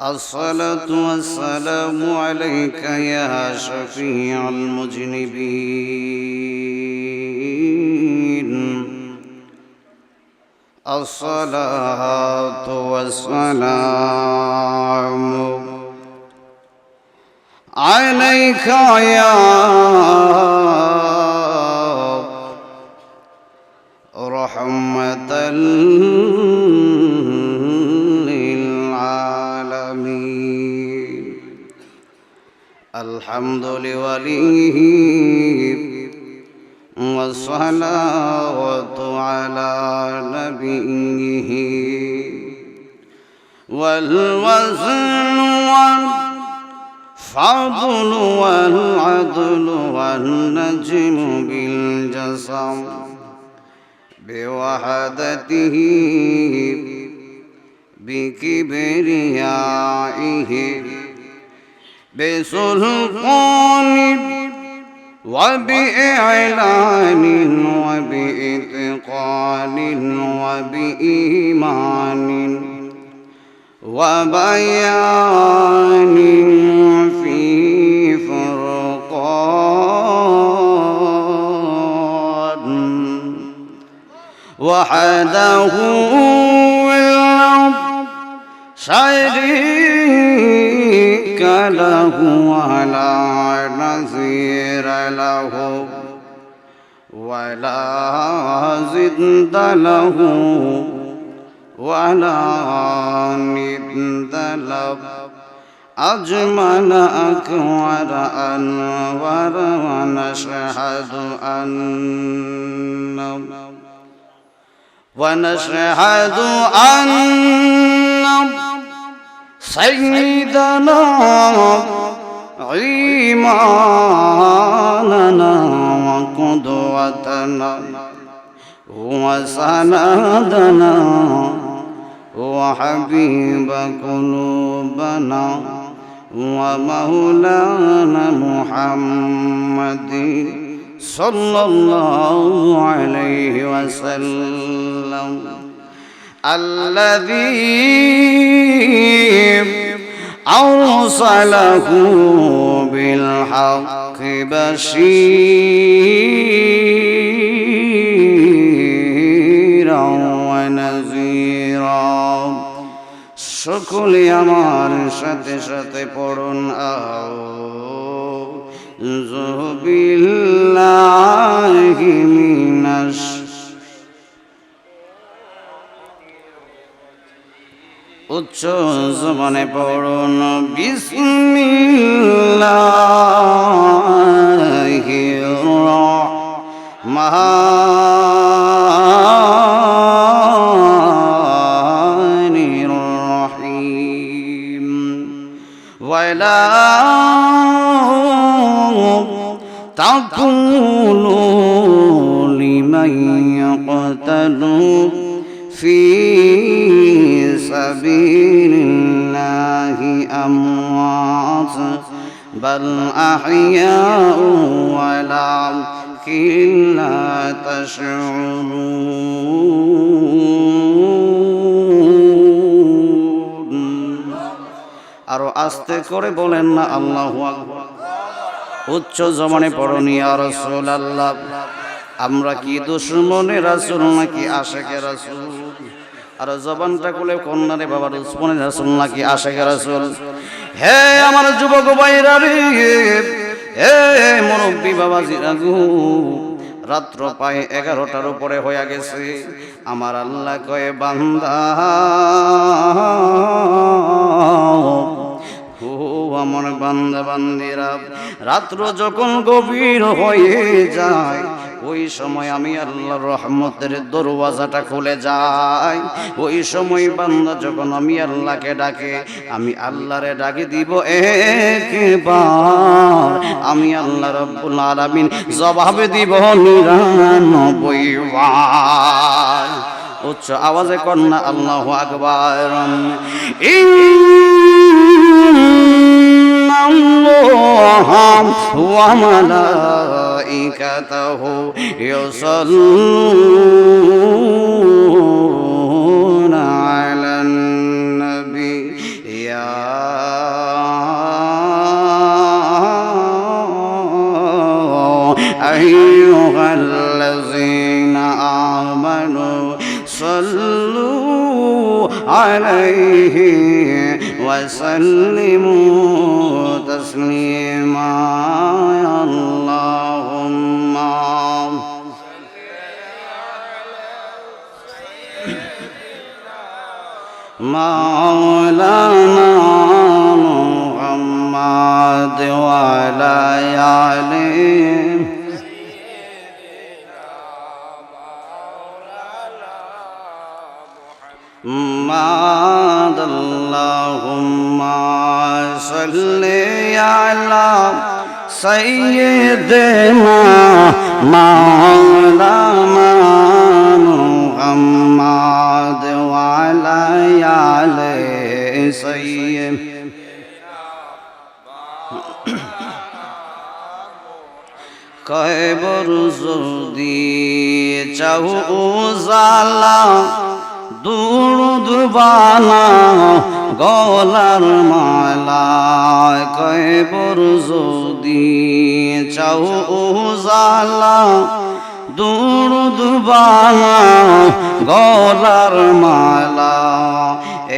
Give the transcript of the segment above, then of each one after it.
الصلاة والسلام عليك يا شفيع المذنبين الصلاة والسلام عليك يا رحمة للعالمين الحمد لوليه والصلاة على نبيه والوزن والفضل والعدل والنجم بالجسم بوحدته بكبريائه بسلطان وبإعلان وبإتقان وبإيمان وبيان في فرقان وحده الأرض شريك له ولا نظير له ولا زد له ولا ند له. أجمل أكور أنور ونشهد أن ونشهد أن سيدنا إيماننا وقدوتنا وسندنا وحبيب قلوبنا ومولانا محمد صلى الله عليه وسلم. الذي أرسله بالحق بشيرا ونذيرا সকলে আমার সাথে সাথে পড়ুন আও জুবিল্লাহি মিনাশ উচ্চ জমানে পড়ুন বিসমিল্লাহির রহমানির রহিম ওয়ালা تقولوا لمن يقتل في سبيل الله أموات بل أحياء ولكن لا تشعرون আরো আস্তে করে বলেন না আল্লাহু আকবার উচ্চ জমানে পড়নি আর রসুল আল্লাহ আমরা কি দুশ্মনে রাসুল নাকি আশেকে রাসুল আর জবানটা কোলে কন্যারে বাবার দুশ্মনে রাসুল নাকি আশেখ রাসুল? হে আমার যুবক ভাইরা রে, হে মুরব্বী বাবা জিরাগু রাত্র পায় এগারোটার উপরে হইয়া গেছে। আমার আল্লাহ কয়ে, বান্দা আমার বান্দা বান্দিরা রাত্র যখন গভীর হয়ে যায়, ওই সময় আমি আল্লাহর রহমতের দরওয়াজাটা খুলে যাই। ওই সময় বান্দা যখন আমি আল্লাহকে ডাকে, আমি আল্লাহরে ডাকে দিব একবার। আমি আল্লাহ রব্বুল আলামিন জবাবে দিব নিরানব্বই উচ্চ আওয়াজে কন্যা আল্লাহ আকবার। الله وملائكته يصلون على النبي يا أيها صلوا عليه وسلموا تسليما. يا اللهم مولانا محمد وعلى آله ماد اللهم صل على سيدنا مولانا محمد وعلى آل سيدنا কয়বর যদি চাহু জালা দুরুদ বানা গলার মালা কয়বর যদি চাহু জালা দুরুদ বানা গলার মালা,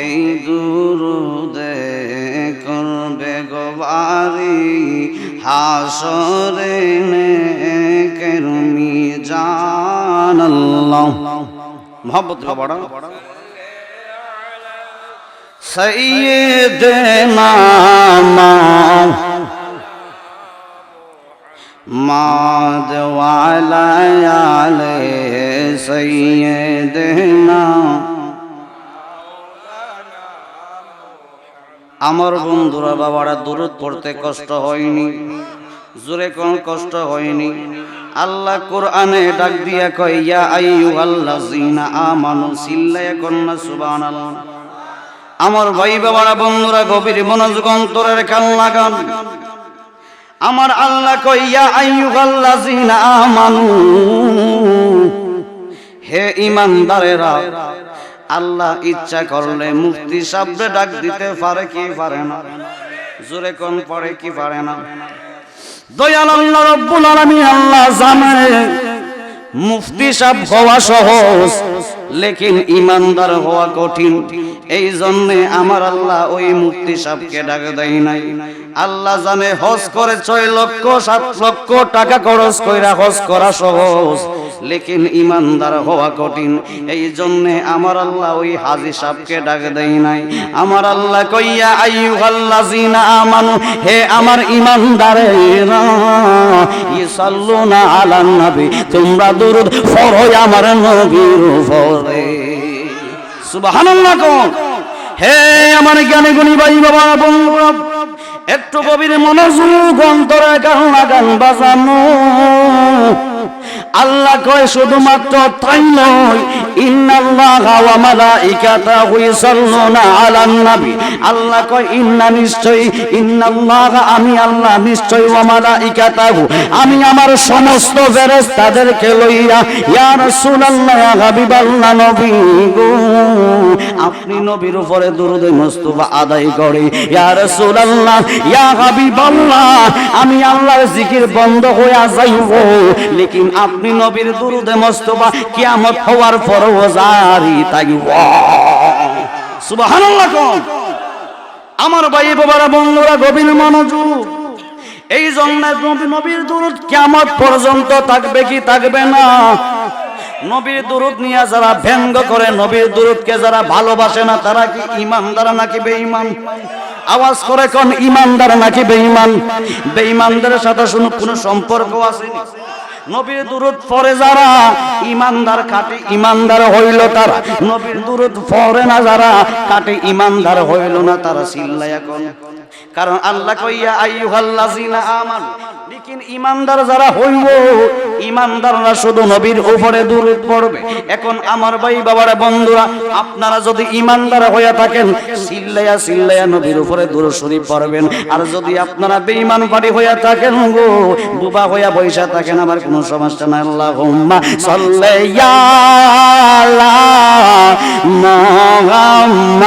এই দুরুদে করবে গোবারি। হাসরে কেরমি জান আল্লাহ মোহাম্মদ বাবাড়া সৈয়দনা মাদ ওয়ালা আলে সৈয়দনা আমার বন্ধুরা বাবারা দূরত পড়তে কষ্ট হয়নি জোরে কোন কষ্ট হয়নি। আল্লাহ কোরআনে ডাক দিয়া কয়, ইয়া আইয়ুহাল্লাযিনা আমানু সিল্লায়া কন্না সুবহানাল্লাহ। আমার ভাই বাবারা, বন্ধুরা, গভীর মনোযোগ, অন্তরের কান লাগান। আমার আল্লাহ কয়, ইয়া আইয়ুহাল্লাযিনা আমানু। হে ইমানদারেরা, আল্লাহ ইচ্ছা করলে মুফতি সাবরে ডাক দিতে পারে কি পারে না? জোরে কোন পড়ে কি পারে না? দয়াল আল্লাহ রব্বুল আলামিন আল্লাহ জানে। মুফতি সাহেব হওয়া সহজ। লেকিন ইমানদার হওয়া কঠিন। এই জন্যে আমার আল্লাহ ওই মুক্তি সাপকে ডাক দেয় নাই। আল্লাহ জানে হজ করে ছয় লক্ষ, সাত লক্ষ টাকা খরচ কইরা হজ করা সহজ। লেকিন ইমানদার হওয়া কঠিন। এই জন্যে আমার আল্লাহ ওই হাজি সাপকে ডাক দেয় নাই। আমার আল্লাহ কইয়া, আইয়ুহাল্লাযিনা আমানু, হে আমার ইমানদারেরা, ইসাল্লুনা আলান নবী, তোমরা দুরুদ পড়ো আমার নবীর উপরে সুবহানাল্লাহ কোন হে আমার জ্ঞানী গুণী ভাই বাবা বন্ধুরা একটু গভীর মনোযোগ, অন্তরে গান লাগান বাজানো। আল্লাহ কয়, শুধুমাত্র তাই নয়, ইন্নাল্লাহা ওয়া মালাইকাতাহু ইউসাল্লুনা আলান নবী। আল্লাহ কয়, ইন্না নিশ্চয় ইন্নাল্লাহা, আমি আল্লাহ নিশ্চয় ওয়া আমি আমার সমস্ত ফেরেশতাদেরকে লইয়া, ইয়া রাসূলুল্লাহ নবী গো, আপনি নবীর উপরে দরুদ মুস্তাফা আদায় করে। ইয়া রাসূলুল্লাহ, ইয়া আমি আল্লাহর জিকির বন্ধ হয়ে যাইব। লেকিন আপনি নবীর দুরুদে মোস্তফা কিয়ামত হওয়ার পরও জারি থাকব সুবহানাল্লাহ কোন। আমার ভাই বাবারা, বন্ধুরা, গভীর মনোযোগ। এই জন্য নবী নবীর দুরুদ কিয়ামত পর্যন্ত থাকবে কি থাকবে না? নবীর দুরুদ নিয়ে যারা ব্যঙ্গ করে, নবীর দুরুদকে যারা ভালোবাসে না, তারা কি ইমানদার নাকি বেঈমান? আওয়াজ করে কোন ইমানদার নাকি বেঈমান? বেঈমানদের সাথে শুনো কোনো সম্পর্ক আছে নবীর দূরত পরে যারা, ইমানদার কাটে ইমানদার হইল তারা। নবীর দূরত পরে না যারা কাটে ইমানদার হইল না তারা। চিল্লাই কোন কারণ আল্লাহ কইয়া, আইয়ুহাল্লাযিনা আমানু। লেকিন ইমানদার যারা হইব ইমানদাররা শুধু নবীর উপরে দূরত পড়বে। এখন আমার ভাই বাবারা, বন্ধুরা, আপনারা যদি ইমানদার হইয়া থাকেন সিল্লায়া সিল্লায়া নবীর উপরে দূর শরীফ পড়বেন। আর যদি আপনারা বেঈমান পাড়ি হইয়া থাকেন গো, বুবা হইয়া বৈশা থাকেন আবার কোনো সমস্যা নাই। আল্লাহুম্মা সাল্লাইয়া আলা মুহাম্মাদ।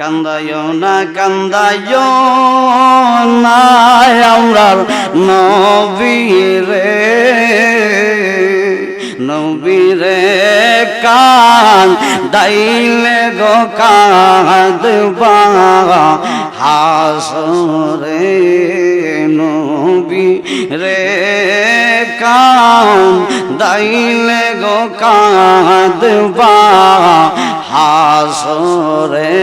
কান্দায় না কান্দায় না আমরা নবীরে। নবীরে কান দাইলে গো কাঁদবা হাসরে। নবী রে কান দাইলে গো কাঁদবা হাসরে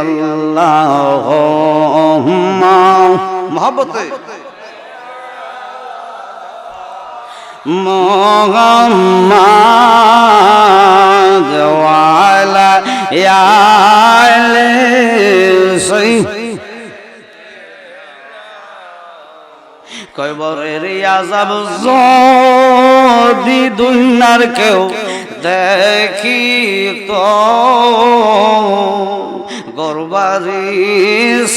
আল্লাহ মহব্বতে। মোহাম্মদ সই কয়বরের আজাব যদি দুনিয়ার কেউ দেখি তো গরবারি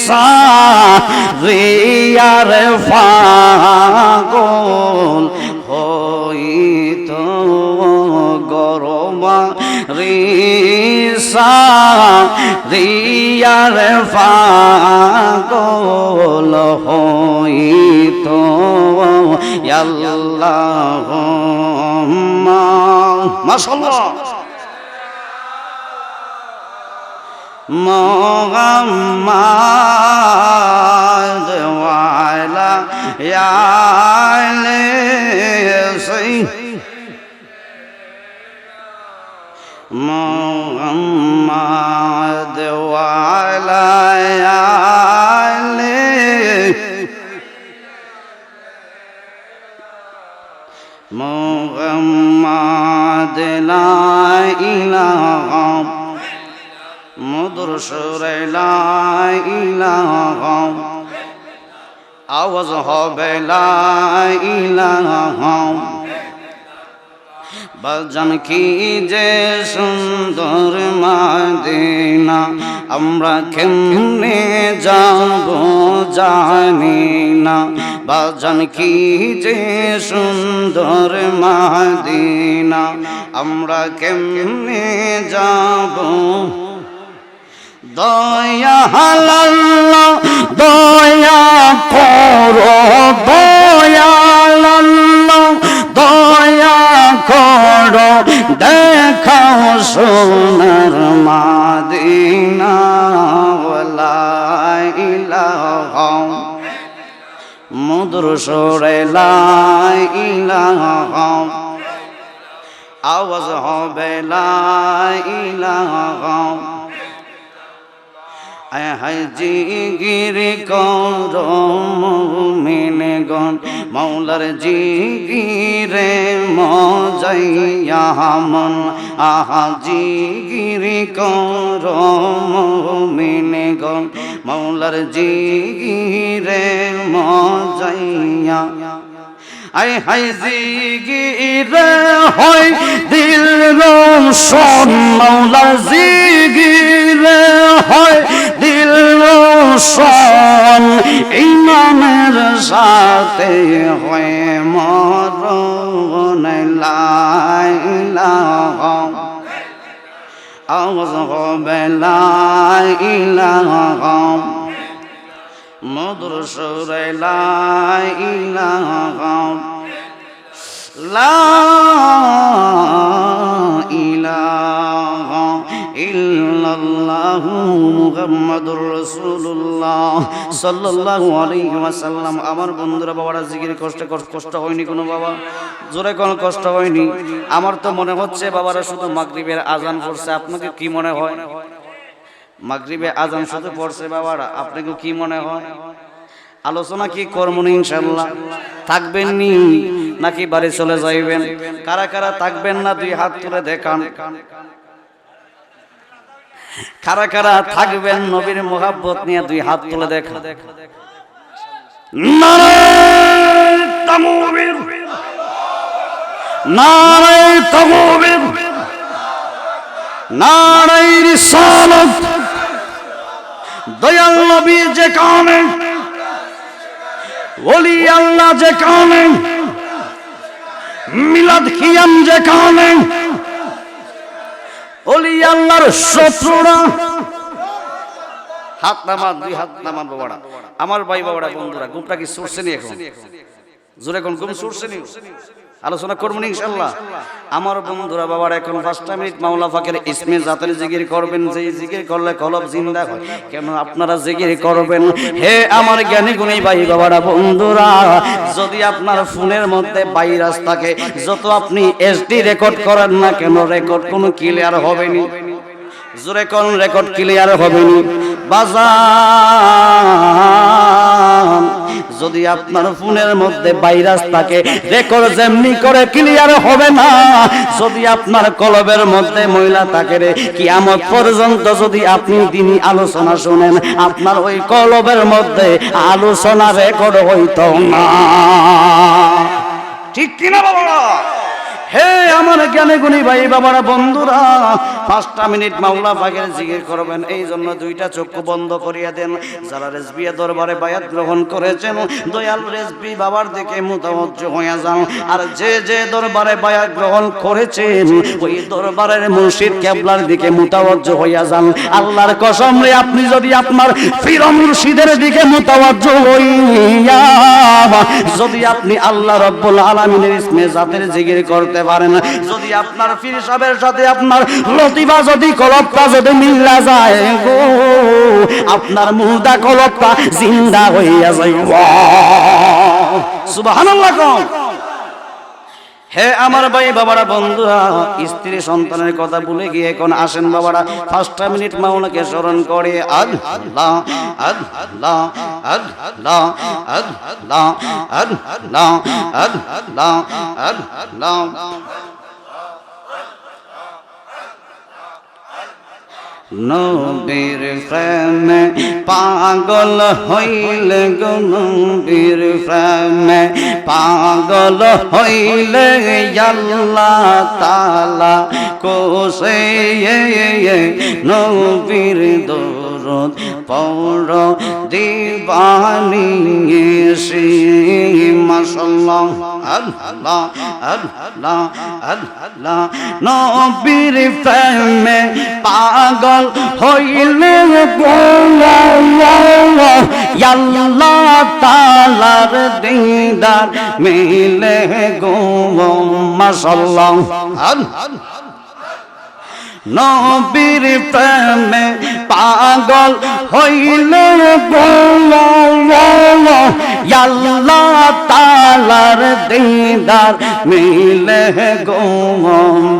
সারিয়ার ফাগল হইত গরমা রিসা রিয়ার ফাগল হইত। আল্লাহ মাশাল্লাহ মোহাম্মদ ইলাহা মধুর সুরে আওয়াজ হবে, লা বাজান কি যে সুন্দর মাদিনা, আমরা কেমনে যাব জানি না। বাজান কি যে সুন্দর মাদিনা, আমরা কেমনে যাব? দয়া দয়া করো, দয়া দয়া করো, দেখাও সোনার মাদিনা ইলাহা মধুর সরে আওয়াজ হবে লা ইলাহা। আয় জিগির কর মিন গন মৌলার জিগিরে মজাইয়া মন আহা, জিগির কর মিন গন মৌলার জিগিরে মজাইয়া। আই হাই জিগিরে হয় দিল রোশন মৌলা জিগিরে হয় দিল রোশন, ইমামের সাথে হয় মরণ লাইলাহা আওয়াজ হবে লাইলাহা মধুর সুরে লাইলাহা লা ইলাহা আমার বন্ধুরা, বাবারা, জিকির কষ্ট কষ্ট হয়নি কোনো বাবা? জোরে কোনো কষ্ট হয়নি? আমার তো মনে হচ্ছে বাবারা শুধু মাগরিবের আজান পড়ছে। আপনাকে কি মনে হয়? মাগরিবে আজান শুধু পড়ছে বাবারা, আপনাকে কি মনে হয়? আলোচনা কি করব ইনশাল্লাহ থাকবেন নি? নাকি বাড়ি চলে যাইবেন? কারা কারা থাকবেন না, দুই হাত তুলে দেখান। কারা কারা থাকবেন নবীর মোহাব্বত নিয়ে দুই হাত তুলে দেখা। যে আল্লাহ যে মিলাদ খিয়াম যে কানে ওলি আল্লাহর শত্রুরা। হাত নামান দুই হাত নামান বাবারা। আমার ভাই বাবারা, বন্ধুরা গুমটা কি সরছে নি এখন? জোরে কোন গুম সরছে নি? আলোচনা করব না ইনশাল্লাহ আমার বন্ধুরা, বাবার এখন পাঁচটা মিনিট মাওলা ফাঁকের ইসমে জাতের জিকির করবেন যে জিকির করলে কলব জিন্দা হয়। কেন আপনারা জিকির করবেন? হে আমার জ্ঞানী গুণী ভাই, বাবারা, বন্ধুরা, যদি আপনার ফোনের মধ্যে ভাইরাস থাকে, যত আপনি এসডি রেকর্ড করেন না কেন রেকর্ড কোনো ক্লিয়ার হবে না জোরে কোন রেকর্ড ক্লিয়ার হবে নি বাজান যদি আপনার ফোনের মধ্যে ভাইরাস থাকে রেকর্ড যেমনি করে ক্লিয়ার হবে না। যদি আপনার কলবের মধ্যে মহিলা থাকে রে, কিয়ামত পর্যন্ত যদি আপনি তিনি আলোচনা শুনেন, আপনার ওই কলবের মধ্যে আলোচনা রেকর্ড হইতো না। ঠিক কিনা বাবা? আমার জ্ঞানে গুণী ভাই, বাবারা বন্ধুরা, পাঁচটা মিনিট মাওলা পাকের জিকির করবেন। এই জন্য দুইটা চক্ষু বন্ধ করিয়া দেন। যারা রেসবিয়া দরবারে বায়াত গ্রহণ করেছেন, দয়াল রেসবি বাবার দিকে মুতাবজ্জ হইয়া যান। আর যে যে দরবারে বায়াত গ্রহণ করেছেন, ওই দরবারের মুর্শিদ কেবলার দিকে মুতাবজ্জ হইয়া যান। আল্লাহর কসম রে, আপনি যদি আপনার ফির মুর্শিদের দিকে মুতাবজ্জ হইয়া, যদি আপনি আল্লাহ রব্বুল আলামিনের ইসমে জাতের জিকির করতে পারেন যদি আপনার সাহেবের সাথে আপনার লতিফা যদি কলপটা যদি মিল্লা যায়, গো, আপনার মুদা কলপটা জিন্দা হইয়া যায় সুবহানাল্লাহ কোন হে আমার ভাই বাবারা, বন্ধুরা, স্ত্রী সন্তানের কথা ভুলে গিয়ে এখন আসেন বাবারা। পাঁচটা মিনিট মাওলাকে স্মরণ করে, আল্লাহ আল্লাহ আল্লাহ আল্লাহ আল্লাহ আল্লাহ আদ আল্লাহ। নবীর প্রেমে পাগল হইলে গো নবীর প্রেমে পাগল হইলে আল্লাহ তালা কোষে নবীর দরদ পৌর দিবানি সে মাসাল্লাহ আল্লাহ আল্লাহ আল্লাহ। প্রেমে পাগল হইলে আল্লাহ তালার দিদার মিলে গো মাসাল্লাহ নবীর প্রেমে পাগল হইলে আল্লাহ তালার দিদার মিলে গো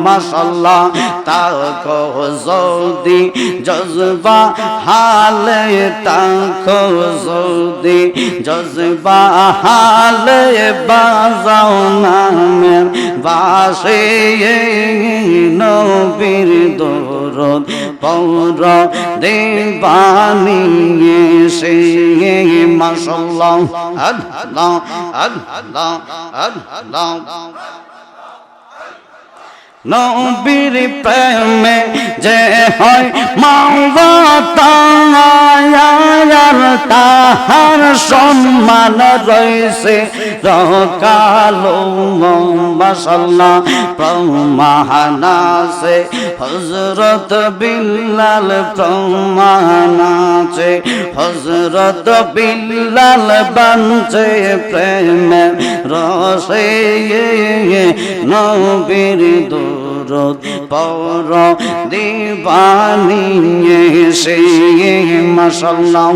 মাসাল্লাহ তাকো যদি জজবা হালে, তাকো যদি জজবা হালে, বাজাও নামের বাসে নবীর দরদ পৌর দেবানিয়ে সে মাসাল্লাহ আল্লাহ আল্লাহ আল্লাহ। নবীর প্রেমে যে হয় মাওয়াতায়ার তাহার সম্মান রয়েছে। রকালো মাসাল্লাহ প্রমানাসে হজরত বিল্লাল প্রমানাছে হজরত বিল্লাল বানছে প্রেমে রসে। নবীর দরদ পর দিবানি সে মাসাল্লাহ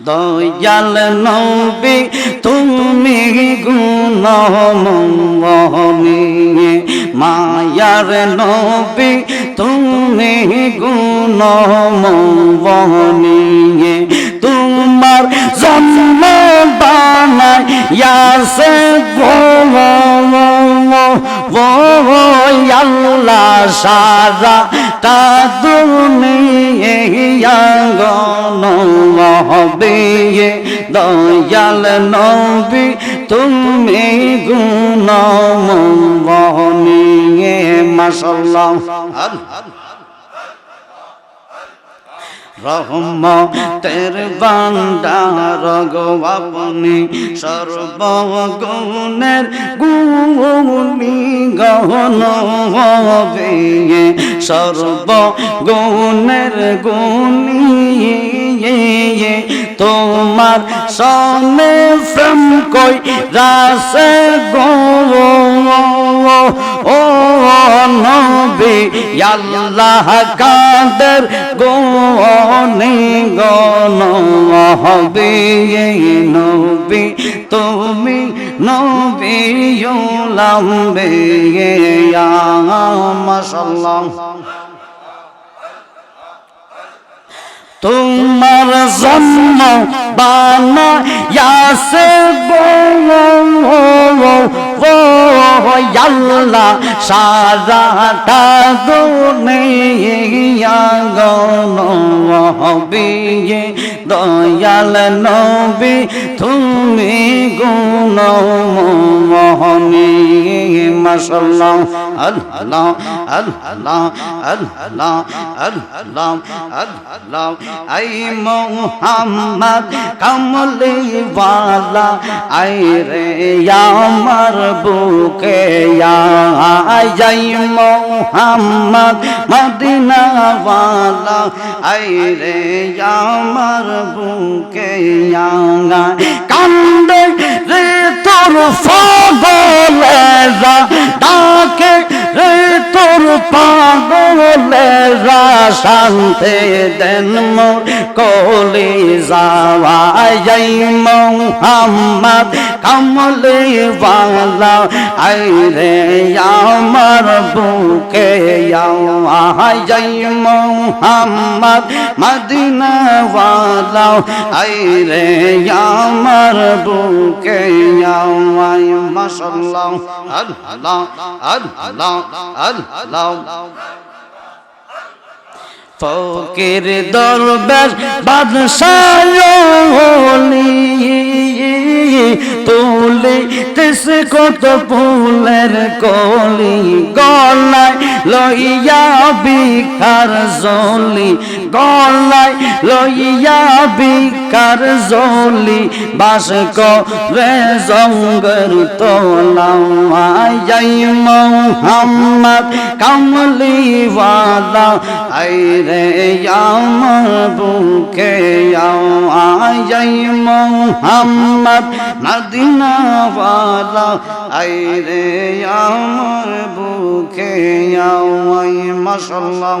দয়াল নবী তুমি গুণমনি মায়ার নবী তুমি গুণমনি তোমার জন্ম বানাই ইয়াসে গো আল্লাহ সারা তা দুনিয়া গনবে দয়াল নবী তুমি গুণমনিয়ে মাশাল্লাহ রহমতের বান্দার গো আপনি সর্বগুণের গুণী গহন হবে সর্বগুণের গুণী তোমার সনে প্রেম কই রাসে গো ও নবী আল্লাহ কাদের গনে গণ হবে নবী? তুমি নবী লাম্বে মাশাল্লাহ তোমার জন্ম বানা বানায়াসে আল্লাহ, সারাটা দুনিয়া গণ হবে দয়াল নবী, তুমি গুণ মোহনী মাসাল্লাহ আল্লাহ আল্লাহ আল্লাহ আল্লাহ আল্লাহ। আই মোহাম্মদ কমলি वाला আই রে আমার বুকে যাই মোহাম্মদ মদিনাওয়ালা আই রে আমার বুকে কান্দে রে তোর পাগলেরা ডাকে তোর পাগলেরা শান্তি দেন মোর কলি যাওয়া যাই মোহাম্মদ। কমলে বালা আই রে আমার বুকে যাই মোহাম্মদ। মদিনা ওয়ালা আই রে আমার আই মাশাল্লাহ, আল্লাহ আল্লাহ আল্লাহ। ফকির দরবার বাদশায়লি তুলি তিস কত ফুলের কলি, গলায় লইয়া বিকার জলি গলায় লইয়া বিকার জলি বাস করে জঙ্গর তোলায় যাই মোহাম্মদ কামলিওয়ালা। আই রে বুকে আই মোহাম্মদ মদিনাওয়ালা। আই রে, আমার বুকে আই মাশাল্লাহ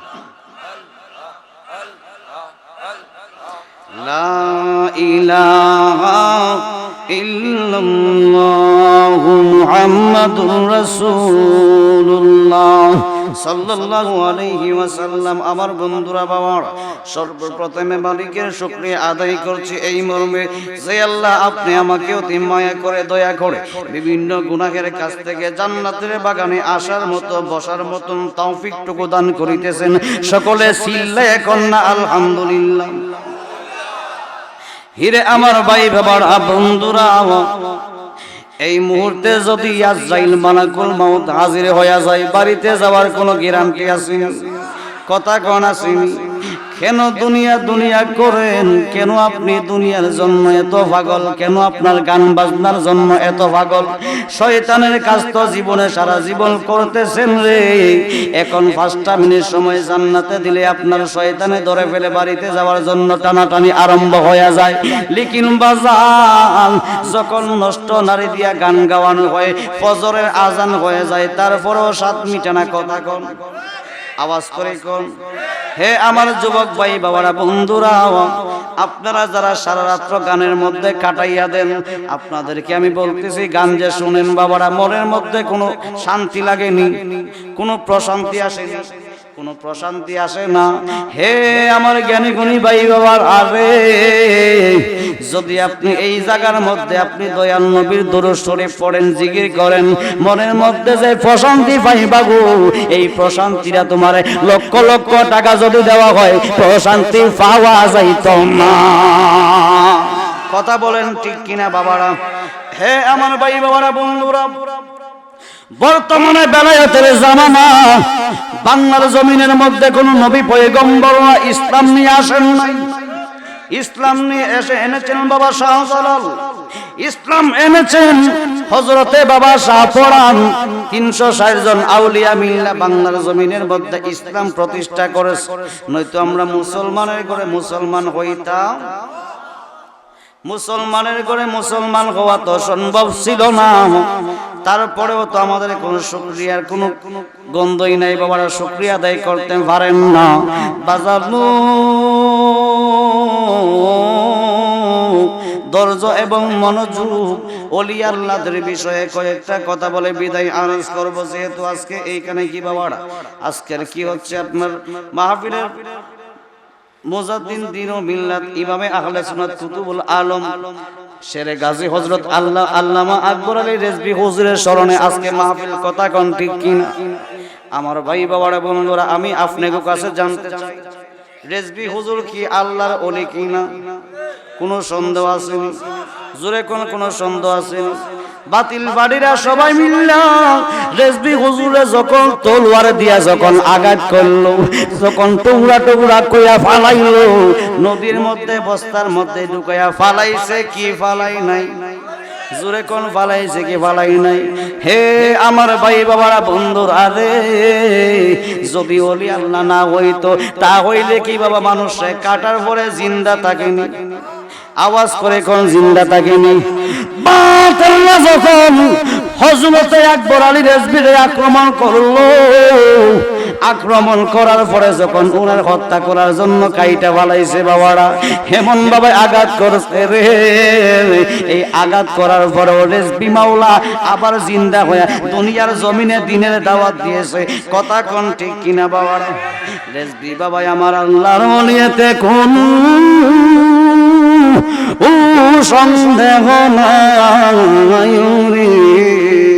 لا إله إلا الله محمد رسول الله সাল্লাল্লাহু আলাইহি ওয়াসাল্লাম আমার বন্ধুরা বাবার সর্বপ্রথমে মালিকের শুকরিয়া আদায় করছি এই মর্মে যে আল্লাহ আপনি আমাকে অতি মায়া করে দয়া করে বিভিন্ন গুনাহের কাছ থেকে জান্নাতের বাগানে আসার মতো বসার মতন তৌফিকটুকু দান করিতেছেন সকলে সিল্লায় কন্যা আলহামদুলিল্লাহ হিরে আমার ভাই বাবার বন্ধুরা, এই মুহূর্তে যদি আজাইল মানাকুল মাউত হাজির হইয়া যায়, বাড়িতে যাওয়ার কোনো গ্যারান্টি আসেনি কথা কন আসেনি কেন দুনিয়া দুনিয়া করেন? কেন আপনি দুনিয়ার জন্য এত পাগল? কেন আপনার গান বাজনার জন্য এত পাগল? শয়তানের কাজ তো জীবনে সারা জীবন করতেছেন রে। এখন পাঁচটা মিনিট সময় জান্নাতে দিলে আপনার শয়তানে ধরে ফেলে বাড়িতে যাওয়ার জন্য টানাটানি আরম্ভ হয়ে যায়। লিকিন বাজান, যখন নষ্ট নারী দিয়া গান গাওয়ানো হয়, ফজরের আজান হয়ে যায়, তারপরেও সাত মিটানা কথা কন। আওয়াজ করে কোন? হে আমার যুবক ভাই, বাবারা বন্ধুরা আপনারা যারা সারা রাত্র গানের মধ্যে কাটাইয়া দেন, আপনাদেরকে আমি বলতেছি, গান যে শুনেন বাবারা, মনের মধ্যে কোনো শান্তি লাগেনি, কোনো প্রশান্তি আসেনি। কোনো প্রশান্তি আসে না। হে আমার জ্ঞানী গুণী ভাই বাবার আরে যদি আপনি এই জায়গার মধ্যে আপনি দয়াল নবীর দরুদ শরীফ পড়েন, জিকির করেন, মনের মধ্যে যে প্রশান্তি পাই বাবু এই প্রশান্তিটা তোমার লক্ষ লক্ষ টাকা যদি দেওয়া হয়, প্রশান্তি পাওয়া যাইত না। কথা বলেন ঠিক কিনা বাবারা? হে আমার ভাই বাবারা বন্ধুরা বর্তমানে বেলায়েতের জামানা, বাংলার জমিনের মধ্যে কোন নবী পয়গম্বর ইসলাম নিয়ে আসেন নাই। ইসলাম নিয়ে এসে এনেছেন বাবা শাহজালাল। ইসলাম এনেছেন হজরতে বাবা শাহ পড়ান তিনশো ষাট জন আউলিয়া মিল্লা বাংলার জমিনের মধ্যে ইসলাম প্রতিষ্ঠা করেছে। নয়তো আমরা মুসলমানের করে মুসলমান হইতাম। মুসলমানের করে মুসলমান হওয়া তো সম্ভব ছিল না। তারপরেও তো আমাদের কোনো শুক্রিয়ার কোনো গন্ধই নাই, বাবারা শুক্রিয়া আদায় করতে পারেন না। বাজাবু। দর্জ এবং মনোযোগ অলি আল্লাহদের বিষয়ে কয়েকটা কথা বলে বিদায় আরজ করব, যেহেতু আজকে এইখানে কি বাবারা? আজকের কি হচ্ছে আপনার মাহফিলের মোজাদ্দিন দিন মিল্লাত ইমামে আহলে সুন্নাত কুতুবুল আলম, শেরে গাজী হযরত আল্লাহ আল্লামা আকবর আলী রেজবি হুজুরের স্মরণে আজকে মাহফিল কথা কোন ঠিক কিনা? আমার ভাই বাবারা, বন্ধুরা, আমি আপনাকে কাছে জানতে চাই রেজবি হুজুর কি আল্লাহর ওলি কিনা? কোনো সন্দেহ আছে জোরে কোন কোনো সন্দেহ আছে বাতিল বাড়িরা সবাই মিল্লা। রেজবি হুজুরে যখন তলোয়ার দিয়া যখন আঘাত করল, যখন টুকরা টুকরা কইয়া ফালাইলো, নদীর মধ্যে, বস্তার মধ্যে ঢুকাইয়া ফালাইছে কি ফালাই নাই? জোরে কোন ফালাইছে কি ফালাই নাই? হে আমার ভাই বাবারা, বন্ধুর আরে যদি ওলি আল্লাহ না হইতো, তা হইলে কি বাবা মানুষে কাটার পরে জিন্দা থাকেনি? আওয়াজ করে কোন জিন্দা থাকেনি? বাতাল্লা যখন হজরতে আকবর আলী রেজবিরে আক্রমণ করল, আক্রমণ করার পরে যখন ওনার হত্যা করার জন্য কাইটা ফালাইছে বাবারা, হেমন বাবা আঘাত করছে রে। এই আঘাত করার পরে রেজবি মাওলা আবার জিন্দা হয়ে দুনিয়ার জমিনে দিনের দাওয়াত দিয়েছে। কথা কোন ঠিক কিনা বাবারা? রেজবি বাবা আমার আল্লাহর মনিয়েতে কোন ও সন্দেহ রে।